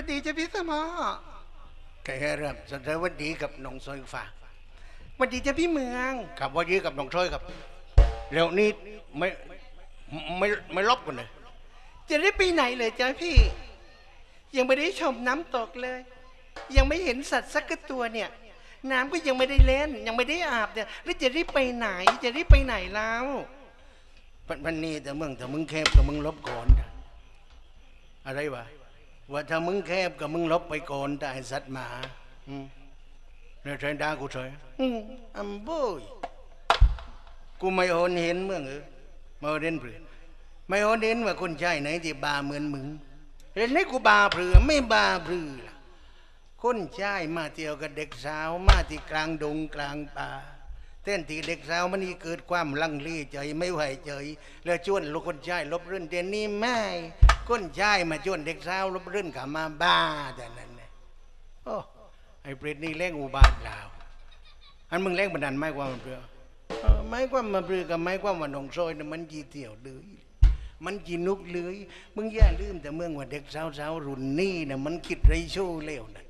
วัสดีจ้าพี่สมอแกเริ่มสสวัสดีกับน้องซอยฟ้าสวัสดีจ้าพี่เมืองกับว่าดีกับน้องซอยกับเร็วนี้ไม่ไม่ไม่ลบกันเลยจะได้ไปไหนเลยจ้าพี่ ยังไม่ได้ชมน้ำตกเลย ยังไม่เห็นสัตว์สักตัวเนี่ย น้ำก็ยังไม่ได้เล่น ยังไม่ได้อาบเนี่ยแล้วจะได้ไปไหน จะได้ไปไหนแล้วพันพันนี้แต่มึงแต่มึงแคบกับมึงลบก่อนนะอะไรวะ ว่าถ้ามึงแคบกับมึงลบไปก่อนแต่ไอ้สัตว์หมาอืมเนี่ยใช้ด่ากูเฉยอืมอัมบุยกูไม่โอนเห็นเมื่องเออมาเด่นเปลือไม่โอนเห็นว่าคนใช่ไหนที่บาเหมือนมึงเห็นไหมกูบาเปลือไม่บาเปลือล่ะคนใชายมาเที่ยวกับเด็กสาวมาที่กลางดงกลางป่าเต้นที่เด็กสาวมันนี่เกิดความลังเลใจไม่ไหวใจแล้วชวนลูกคนใชายลบเรื่นเดนนี่ไม่ คนชายมาชวนเด็กสาวลบรื่นกลับมาบ้าแต่นั้นนะโอ้ไอ้เปรตนี่เล่งอุบาทลาวอันมึงเล่งบันดันไม่ความมันเปลือไม่ความมันเปลือกับไม่ความมันหนองซอยนะมันจีเที่ยวเลยมันจีนุกเลยมึงอย่าลืมแต่เมื่อว่าเด็กสาวๆรุ่นนี้นะมันคิดไรโชว์เร็วนะ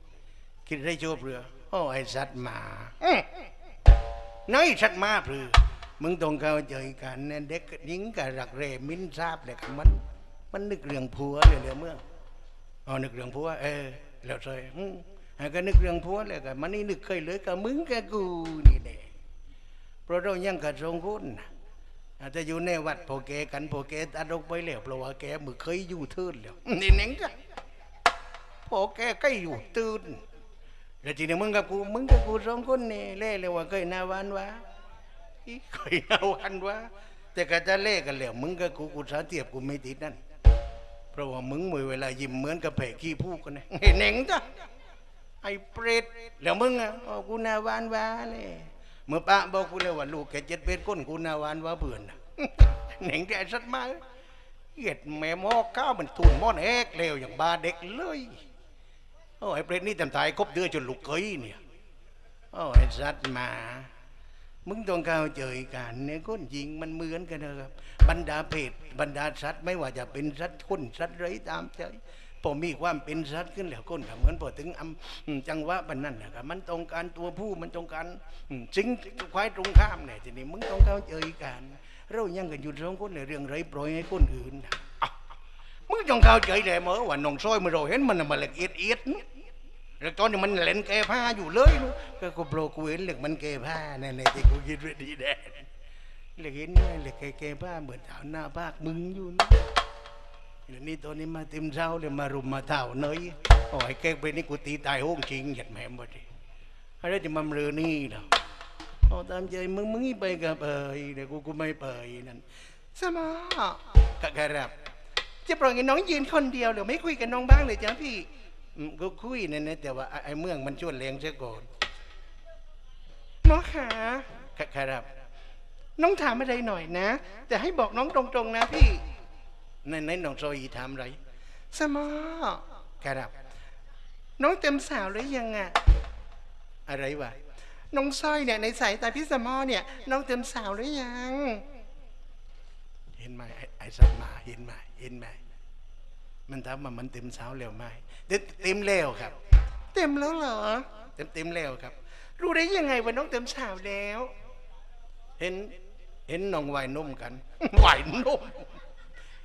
คิดได้โจบเรือโอ้ไอ้สัตว์หมาน้อยสัตว์หมาเปลือมึงต้องเข้าใจกันเนี่ยเด็กหญิงกับรักเรมินทราบเลยกับมัน มันนึกเรื่องผัวเลยเดี๋ยเมื่ออ๋อนึกเรื่องผัวเออแล้วใช่อืมให้ก็นึกเรื่องผัวเลยกันมันนี่นึกเคยเลยกับมึงกับกูนี่แน่เพราะเรายังกับสองคนน่ะอาจจะอยู่ในวัดพอแกกันพอแกตัดอกไปแล้วเพราะว่าแกมือเคยอยู่ทื่นแล้วนี่เน่งกันพอแกก็อยู่ตื่นแล้วทีนี้มึงกับกูมึงกับกูสองคนนี่เล่เลยว่าเคยนาวันวะเคยนาวันวะแต่ก็จะเล่กันแล้วมึงกับกูกูสาเทียบกูไม่ติดนั่น ราะว่ามึงมือเวลายิ้มเหมือนกับแผลขี้พูกกันนะเห็นเน่งจ้ะไอ้เปรตแล้วมึงอะกูนาวันวะเลยเมื่อป้าบอกกูเลยว่าลูกแกเจ็ดเป็ดก้นกูนาวันวะเบื่อน่ะเน่งแต่สัตว์มาเหยียดแม่มอข้าวมันทุนมอนแอกเลวอย่างบาเด็กเลยโอ้ไอ้เปรตนี่ทำตายครบเดือนจนลูกเกยเนี่ยโอ้ไอ้สัตว์มา มึงต้องเข้าใจกันเนี่ยคนจริงมันเหมือนกันนะครับ บรรดาเพศบรรดาสัตว์ไม่ว่าจะเป็นสัตว์คนสัตว์ไรตามใจพอมีความเป็นสัตว์ขึ้นแล้วคนก็เหมือนพอถึงอำอืมจังหวะบันนั้นนะครับมันต้องการตัวผู้มันต้องการสิงควายตรงข้ามเนี่ยทีนี้มึงต้องเข้าใจกันเรายังกันอยู่สองคนในเรื่องไรปล่อยให้คนอื่นนะมึงจงเข้าใจเลยมั้งว่าน้องซอยมันเราเห็นมันน่ะมันละเอียดเอียดนะ แล้วตอนนี้มันเล่นแก้ผ้าอยู่เลยนะก็กูโปรกูเห็นเหล็กมันแก้ผ้านั่นแหละที่กูคิดไว้ดีแดงเหล็กเห็นเหล็กแก้ผ้าเหมือนเท้าหน้าภาคมึงอยู่นะเดี๋ยวนี้ตอนนี้มาเต็มเช้าเลยมารุมมาเท้าเนยโอ้ยแกไปนี่กูตีตายห้งจริงหยัดแม่หมดดิอะไรจะมาเรือนี่เนาะโอ้ตามใจมึงมึงไปกับเอ้ยเดี๋ยวกูกูไม่ไปนั่นสมอกะกะรับจะปล่อยให้น้องยืนคนเดียวหรือไม่คุยกับน้องบ้างเลยจ้าพี่ ก็คุยนั่นนะแต่ว่าไอ้ไอ้เมืองมันชวนแรงเสียก่อนหมอขาคครับ น้องถามอะไรหน่อยนะ แต่ให้บอกน้องตรงๆนะพี่ในในน้องโซอีถามอะไรสมอครับ น้องเต็มสาวหรือยังอะอะไรวะน้องสร้อยเนี่ยในสายตาพี่สมอเนี่ย น้องเต็มสาวหรือยัง เห็นไหมไอ้ไอ้สัตว์หมาเห็นไหมเห็นไหม มันถามว่ามันเต็มเช้าแล้วไหมเต็มเต็มแล้วครับ เต็มแล้วเหรอ เต็มเต็มแล้วครับ รู้ได้ยังไงว่าน้องเต็มสาวแล้ว เห็นเห็นน้องวายนุ่มกันวายนุ่ม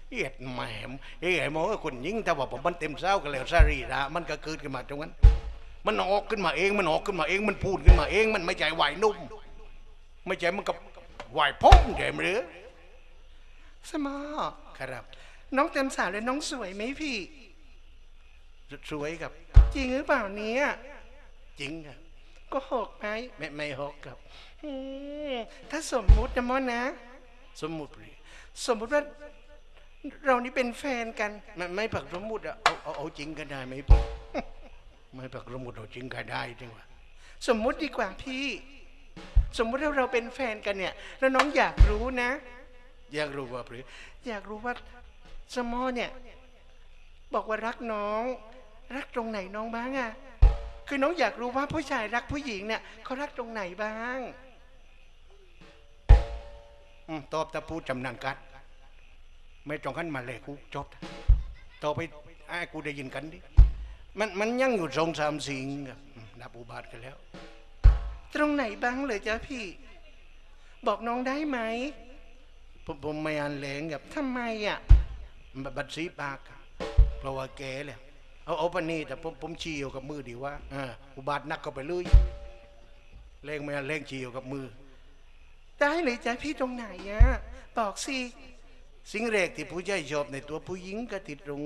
เอียดแหมมเอ้ยไอ้หมอคนยิงแต่ว่าผมมันเต็มเช้ากันแล้วสรีระมันก็เกิดขึ้นมาตรงนั้น มันออกขึ้นมาเองมันออกขึ้นมาเองมันพูดขึ้นมาเองมันไม่ใช่วายนุ่ม ไม่ใช่มันกับวายพงใช่ไหมหรือสมอครับ น้องเต็มสาวแล้วน้องสวยไหมพี่ สวยครับ จริงหรือเปล่าเนี่ยจริงครับก็หกไหมไม่ไม่หกครับอืมถ้าสมมุตินะมอนะ สมมุติเลยสมมุติว่าเรานี่เป็นแฟนกัน ไม่ไม่ผักสมมุติอะเอาเอาเอาจริงก็ได้ไหมพี่ไม่ผักสมมุติเอาจริงก็ได้จริงวะสมมุติดีกว่าพี่ สมมุติว่าเราเป็นแฟนกันเนี่ย แล้วน้องอยากรู้นะ อยากรู้ว่าพี่อยากรู้ว่า สมอเนี่ย บอกว่ารักน้อง รักตรงไหนน้องบ้างอะคือน้องอยากรู้ว่าผู้ชายรักผู้หญิงเนี่ยเขารักตรงไหนบ้างอืมตอบแต่พูดจำนันกัดไม่ต้องขันมาเลยกูจบต่อไปไอ้กูได้ยินกันดิมันมันยังอยู่สองสามสิ่งครับอืมนับอุบาทกันแล้ว ตรงไหนบ้างเลยจ้าพี่ บอกน้องได้ไหมผมผมไม่อ่านแหลงครับทำไมอะ บัตรสีปากเพราะว่าแกแล้วเอาเอาปนนี้แต่ผมผมชี้อยู่กับมือดีว่าอ่าอุบาทนักก็ไปเลยแรงไม่อ่นแรงชี้อยู่กับมือ ได้เลยจ้าพี่ตรงไหนอะบอกสิสิ่งแรกที่ผู้ชายชอบในตัวผู้หญิงก็ติดตรง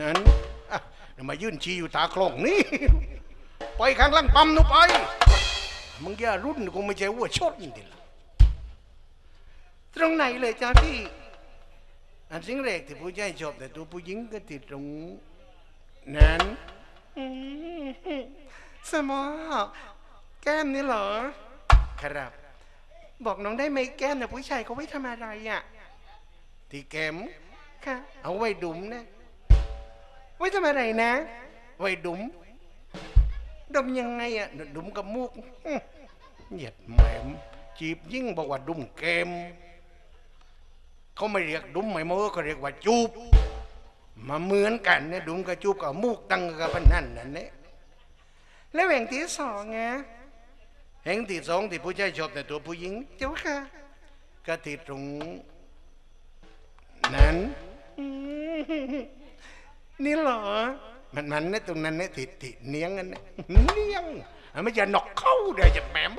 นั้นมายื่นชี้อยู่ตากล้องนี่ไปข้างล่างปั๊มหนูไปมึงอย่รุ่นกูไม่ใช่วัวชดดิล่ะตรงไหนเลยจ้าพี่ อันสิ่งแรกที่ผู้ชายชอบในตัวผู้หญิงก็ติดตรงนั้นอืมสมอแก้มนี่เหรอ ครับ บอกน้องได้ไหมแก้มเนี่ยผู้ชายเขาไว้ทำอะไรอะที่แก้มค่ะ เอาไว้ดุมนะ ไว้ทำอะไรนะ ไว้ดุมดมยังไงอะดุมกับมูกอื้อเหยียดแหมมจีบยิ่งบอกว่าดุมแกม เขาไม่เรียกดุมไม่โม้เขาเรียกว่าจูบ มาเหมือนกันเนี่ยดุมกับจูบกับมูกตั้งกับพนันนั่นเนี่ยแล้วแห่งที่สองไงแห่งที่สองที่ผู้ชายชอบในตัวผู้หญิง เจ้าค่ะก็ติดตรงนั้นนี่เหรอ มันมันเนี่ยตรงนั้นเนี่ยติดติดเนียงกันเนี่ยเนียงไม่จะหนอกเข้าเดี๋ยวจะแหมม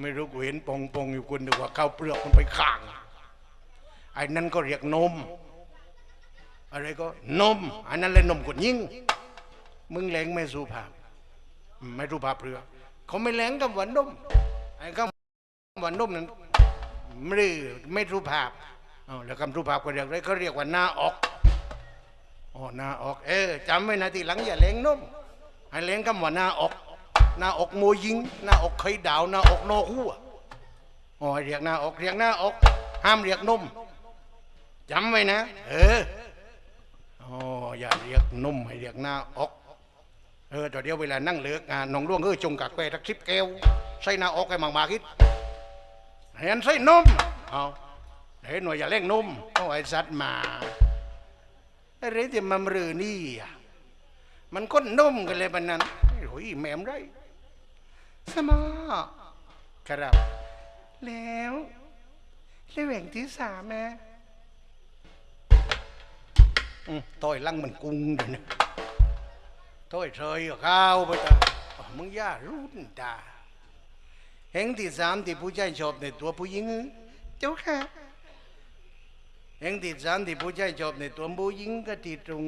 ไม่รู้กูเห็นปองปองอยู่คนนึกว่าเข้าเปลือกมันไปข้าง อ้นั่นก็เรียกนม อะไรก็นมอันนั้นเลยนมกดยิ่ง มึงแหลงไม่สุภาพ ไม่สุภาพเปลือ เขาไม่แหลงกับหวานนมไอ้คำหวานนมนั้นไม่ได้ไม่สุภาพเอาแล้วคำสุภาพก็เรียกอะไรเขาเรียกว่าหน้าออกอ๋อหน้าออก เออจำไว้นะทีหลังอย่าเล้งนมให้เล้งคำว่าหน้าออก หน้าอกโมยิง หน้าอกไข่ดาว หน้าอกนอหัวอ๋อเรียกหน้าอกเรียกหน้าอกห้ามเรียกนม จำไว้นะ เอออ๋ออย่าเรียกนมให้เรียกหน้าอกเออตอนเดียวเวลานั่งเลือกงานน้องร่วงเออจงกากแควทักสิบแก้วใส่หน้าอกให้มากๆคิดเห็นใส่นมเอาเห็นหน่อยอย่าเล่งนมเอาไอ้สัตว์หมาอะไรที่มันรือนี่อะมันก้นนุ่มกันเลยบันนั้นโอ้ยแหมมไรสมอครับ แล้วแล้วแหว่งที่สามนะอืม ต่อยลังมันกุ้งเดี๋ยวนี้ต่อยเฉยกับข้าวไปจ้ะอ๋อมึงย่ารุ่นตาแห่งที่สามที่ผู้ชายชอบในตัวผู้หญิงเจ้าค่ะแห่งที่สามที่ผู้ชายชอบในตัวผู้หญิงก็ที่ตรง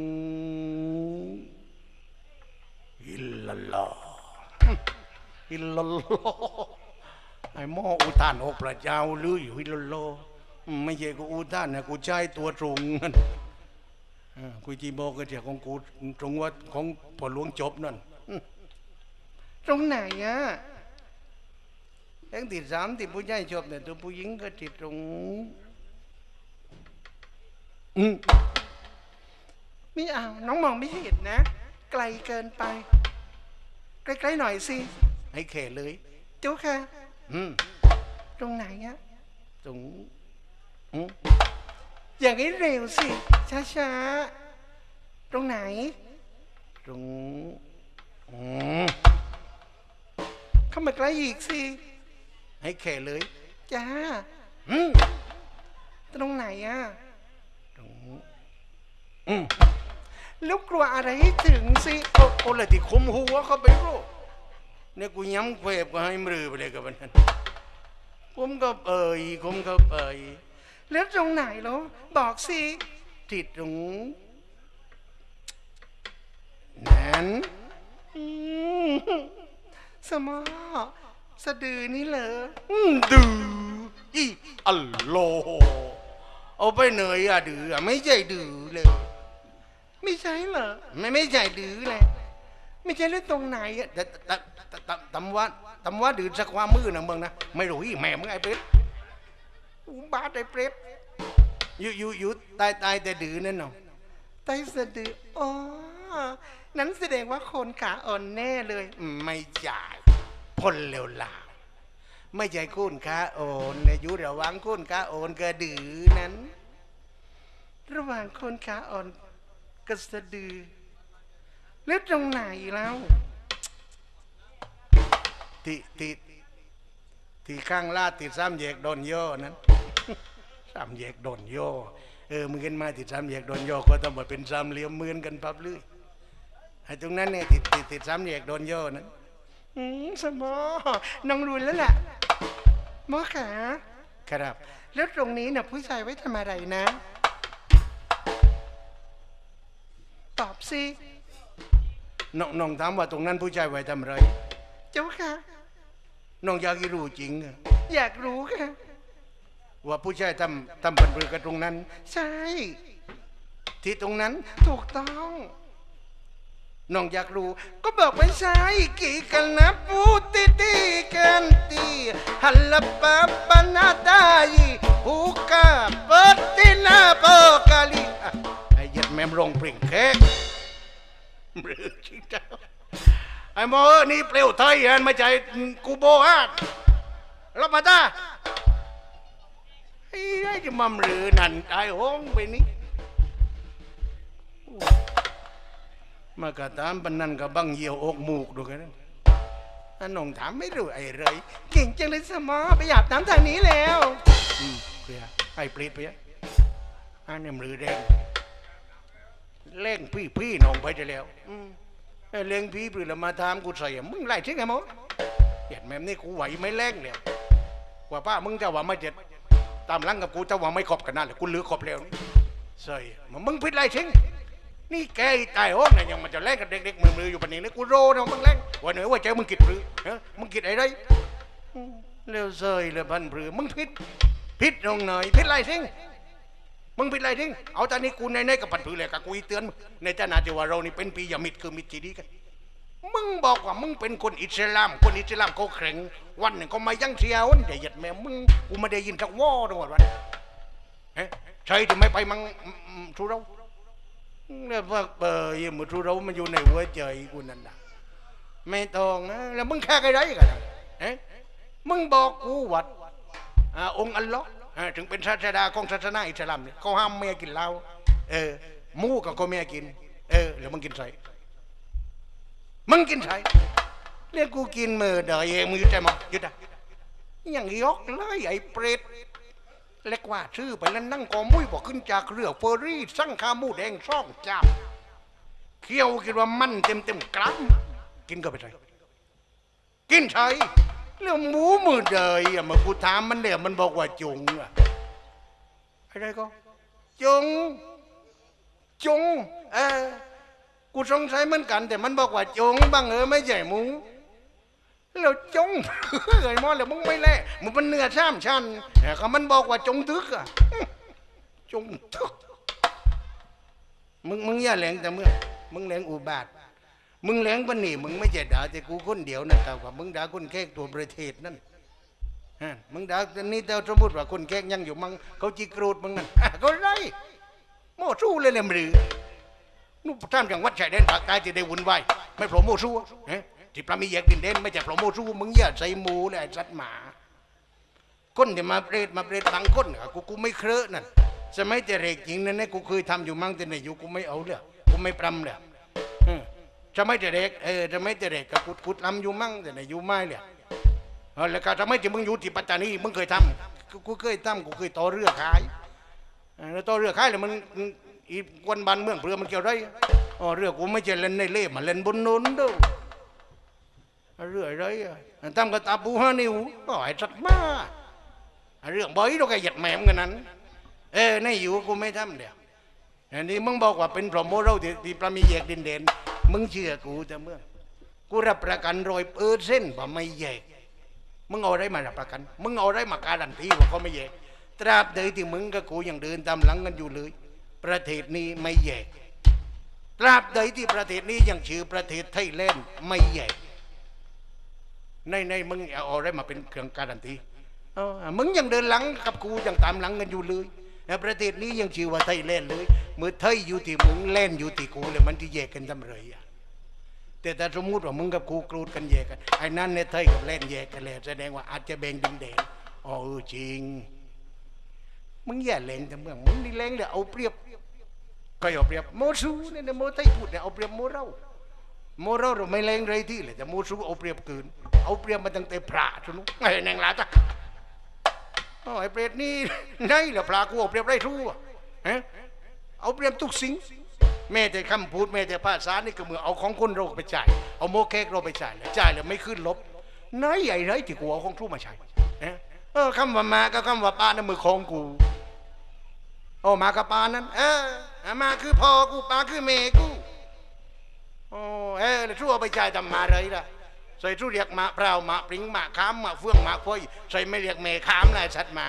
อิลลลอฮ์อิลลลอฮ์ไอ้หม้ออุทานอกพระเจ้าหรืออยู่อิลลลอฮ์ไม่ใช่กูอุทานนะกูใช้ตัวตรงนั่น เออกูจีบอกก็เถียของกูตรงว่าของพ่อหลวงจบนั่นตรงไหนอะแห่งที่สามที่ผู้ชายชอบในตัวผู้หญิงก็ที่ตรงอืมไม่เอาน้องมองไม่เห็นนะ ไกลเกินไป ใกล้ๆหน่อยสิให้แข่เลยเจ้าค่ะ อืมตรงไหนอะตรงอืม อย่างนี้เร็วสิ ช้าๆ ตรงไหน ตรงอืมเข้ามาใกล้อีกสิ ให้แข่เลย จ้าอืมตรงไหนอะ ตรงอืมแล้วกลัวอะไรให้ถึงสิ โอ้โอ้เลยที่คุมหัวเขาไปรู้เนี่ยกูย้ำเควบก็ให้มือไปเลยกับมันนั้นคุมก็เอ่ยคุมก็เอ่ย แล้วตรงไหนแล้วบอกสิที่ตรงนั้นอืมสมอสะดือนี่เหรออืมดื้ออีอัลโลเอาไปเหนื่อยอะดื้ออะไม่ใช่ดื้อเลย ไม่ใช่เหรอไม่ไม่ใช่ดื้อเลยไม่ใช่เรื่องตรงไหนอะแต่แต่แต่แต่ตำว่าตำว่าดื้อสักความมือนะมึงนะไม่รู้อีแม่มึงไอ้เป็ด อุบาทไอ้เปรตอยู่อยู่อยู่ตายตายแต่ดื้อนั่นเนาะใต้สะดืออ๋อนั้นแสดงว่าคนขาอ่อนแน่เลย ไม่ใช่พลเลวลาวไม่ใช่คุณค้าโอนนะอยู่ระหวังคุณค้าโอนกระดือนั้น ระหว่างคนขาอ่อนกระสะดือแล้วตรงไหนแล้วที่ที่ที่ข้างลาดติดสามแยกโดนโย่นั้น สามแยกโดนโย่เออมึงเห็นมาติดสามแยกโดนโย่ก็ต้องมาเป็นสามเหลี่ยมเหมือนกันพับเลยไอ้ตรงนั้นเนี่ยติดติดติดสามแยกโดนโย่นั้นอืมสมอน้องรู้แล้วแหละหมอขาครับ แล้วตรงนี้น่ะผู้ชายไว้ทำอะไรนะ ตอบสิน้องน้องถามว่าตรงนั้นผู้ชายไว้ทำไร เจ้าค่ะ น้องอยากให้รู้จริงอะอยากรู้ค่ะ ว่าผู้ชายทำทำบันปรือกันตรงนั้น ใช่ ที่ตรงนั้นถูกต้องน้องอยากรู้ ก็บอกไม่ใช่กี่กันนะปูติติกันตีฮัลลปะปนาดายฮูกาเปิดตินาโปกาลีอ่ไอ้หยัดแม่มรงปริ่งแค่หรือจริงจ้าไอ้หมอเอนี่เปลวไทยอันไม่ใช่กูโบฮานรับมาตา ไอ้ไอ้จะมัมหรือนั่นตายห้องไปนี่มากระตามปันนั่นกับบังเหี่ยวอกหมูกดูกันนะอันน้องถามไม่รู้ไอ้ไรเก่งจังเลยสมอไปอาบน้ำทางนี้แล้วอืมเพื่อไอ้ปลีดไปอะอันนี้มือแดงเล่งพี่พี่น้องไปจะแล้วอืมไอ้เล่งพี่ปลีดมาถามกูใส่มึงไล่ทิ้งไงมั้งเห็นแม่มนี่กูไหวไม่แรงแล้วกว่าป้ามึงจะว่าม่เจ็ด ตามหลังกับกูจะว่าไม่ขอบกันนั่นแหละกูลือขอบแล้วนี่ใส่มันมึงพิดไล่ทิ้งนี่แกไอ้ตายโอ้เนี่ยยังมันจะแรงกับเด็กๆมือๆอยู่ปานนี้เลยกูโรนะมึงแรงว่าเหนือว่าเจ้ามึงกิดหรือฮะมึงกิดอะไรอืมเร็วเซยเลยพันปรือมึงพิดพิษลงหน่อยพิษไรทิ้งมึงพิษไรทิ้งเอาตอนนี้กูในในๆกับปันผือเลยกับกูอีเตือนมึงในฐานะที่ว่าเรานี่เป็นปียามิตรคือมิตรที่ดีกัน มึงบอกว่ามึงเป็นคนอิสลาม คนอิสลามเขาแข็งวันหนึ่งก็มายังเชียวันเดียดแม่มึงกูไม่ได้ยินทักวอทั้งหมดวันเอ๊ะใช่ที่ไม่ไปมังทุเราเนี่ยว่าเออยังมือทุเรามันอยู่ในหัวใจกูนั่นนะไม่ต้องนะแล้วมึงแค่ไอ้ไรกันเอ๊ะมึงบอกกูวัดอ่าองค์อัลลอฮ์อ่าถึงเป็นศาสดาของศาสนาอิสลามเนี่ยเขาห้ามเมียกินเหล้าเออมูกับก็เมียกิน เออแล้วมึงกินใส่ มึงกินใส่เรียกกูกินมือเดยเองมึงยุดใจมั้งยุดอะยังยกเลยไอ้เปรตเล็กว่าชื่อไปแล้วนั่งกอมุ้ยบอกขึ้นจากเรือเฟอร์รี่สั่งขามูแดงซ่องจ้ามเคี้ยวกินว่ามันเต็มเต็มกรัมกินก็ไปใส่กินใช่เรื่องหมูมือเดยอะมากูถามมันเนี่ยมันบอกว่าจุงอะอะไรก็จุงจุงเออ กูสงสัยเหมือนกัน แต่มันบอกว่าจงบ้างเออไม่ใช่หมูแล้วจงเอ้ยมอแล้วมึงไม่แล่มึงเป็นเนื้อช่ามชันแต่ก็มันบอกว่าจงทึกอะจงทึกมึงมึงอย่าแหลงแต่เมื่อมึงแหลงอุบาทมึงแหลงปนี่มึงไม่ใช่ด่าแต่กูคนเดียวนั่นแต่ว่ามึงด่าคนแค่ตัวประเทศนั่นฮะมึงด่าแต่นี่แต่สมมติว่าคนแค่ยังอยู่มังเขาจีกรธมึงนั่นก็ไรโม่สู้เลยเลยมหรือ นู่นท่านจังหวัดชายแดนภาคใต้จะได้วุ่นวายไม่โปรโมสู้ฮะที่ปลามีแยกดินเด่นไม่ใช่โปรโมสู้มึงอย่าใส่หมูเลยสัตว์หมาคนที่มาเปรตมาเปรตบางคนอะกูกูไม่เครอะนั่นสมัยแต่เด็กจริงนั่นนะกูเคยทำอยู่มั่งแต่ในอยู่กูไม่เอาเลยกูไม่ปรำเลยอืมสมัยแต่เด็กเออสมัยแต่เด็กก็กูกูทำอยู่มั่งแต่ในอยู่ไม่เลยแล้วก็สมัยที่มึงอยู่ที่ปัตตานีมึงเคยทำกูกูเคยทำกูเคยต่อเรือขายแล้วต่อเรือขายแล้วมัน อีกวันบันเมืองเรือมันเกี่ยวอะไรอ๋อเรือกูไม่ใช่เล่นในเล่มาเล่นบนโน้นเด้อเรื่องอะไรอะทำกับตาปูห้านิ้วก็ไอ้สัตว์มาเรื่องบ่อยเราแกหยัดแหมมกันนั้น เออในอยู่กูไม่ทำเดี๋ยวอันนี้มึงบอกว่าเป็นพรหมโมเราที่ที่ประมีแยกดินเด่นมึงเชื่อกูแต่เมื่อกูรับประกันรอยเปอร์เส้นว่าไม่แยก มึงเอาอะไรมารับประกัน มึงเอาอะไรมาการันตีว่าเขาไม่แยก ตราบใดที่มึงกับกูยังเดินตามหลังกันอยู่เลย ประเทศนี้ไม่แยก ตราบใดที่ประเทศนี้ยังชื่อประเทศไทยแลนด์ไม่แยก ในในมึงเอาอะไรมาเป็นเครื่องการันตีมึงยังเดินหลังกับกูยังตามหลังกันอยู่เลยประเทศนี้ยังชื่อว่าไทยแลนด์เลยเมื่อไทยอยู่ที่มึงแลนด์อยู่ที่กูเลยมันที่แยกกันทำไรอะแต่ถ้าสมมติว่ามึงกับกูกรูดกันแยกกันไอ้นั่นเนี่ยไทยกับแลนด์แยกกันแล้วแสดงว่าอาจจะแบ่งดินแดนอ๋อจริงมึงอย่แรงแต่เมื่อมึงนี่แรงเลยเอาเปรียบ ก็เอาเปรียบโมซูเนี่ยโมไทยพูดเนี่ยเอาเปรียบโมเราโมเราเราไม่เลงเลยที่เลยแต่โมซูเอาเปรียบเกินเอาเปรียบมาตั้งแต่พระชนุไอ้แนงลาตะโอ้ไอ้เปรตนี่ไหนล่ะพระกูเอาเปรียบไรรู้อะฮะเอาเปรียบทุกสิ่งแม้แต่คำพูดแม้แต่ภาษานี่ก็เหมือนเอาของคนเราไปจ่ายเอาโมแขกเราไปจ่ายจ่ายแล้วไม่ขึ้นลบไหนไอ้ไรที่กูเอาของทูมาใช้ฮะเออคำว่ามากับคำว่าป้านั่นมือของกูโอ้มากับปานั้น เออ มาคือพ่อกูป้าคือเมกูโอ้เออแล้ชั่วไปจ่ายทำมาเลยล่ะใส่ชั่วเรียกมาเปล่ามาปริงมาค้ามมาเฟื่องมาค่อยใส่ไม่เรียกเมค้ามนายชัดมา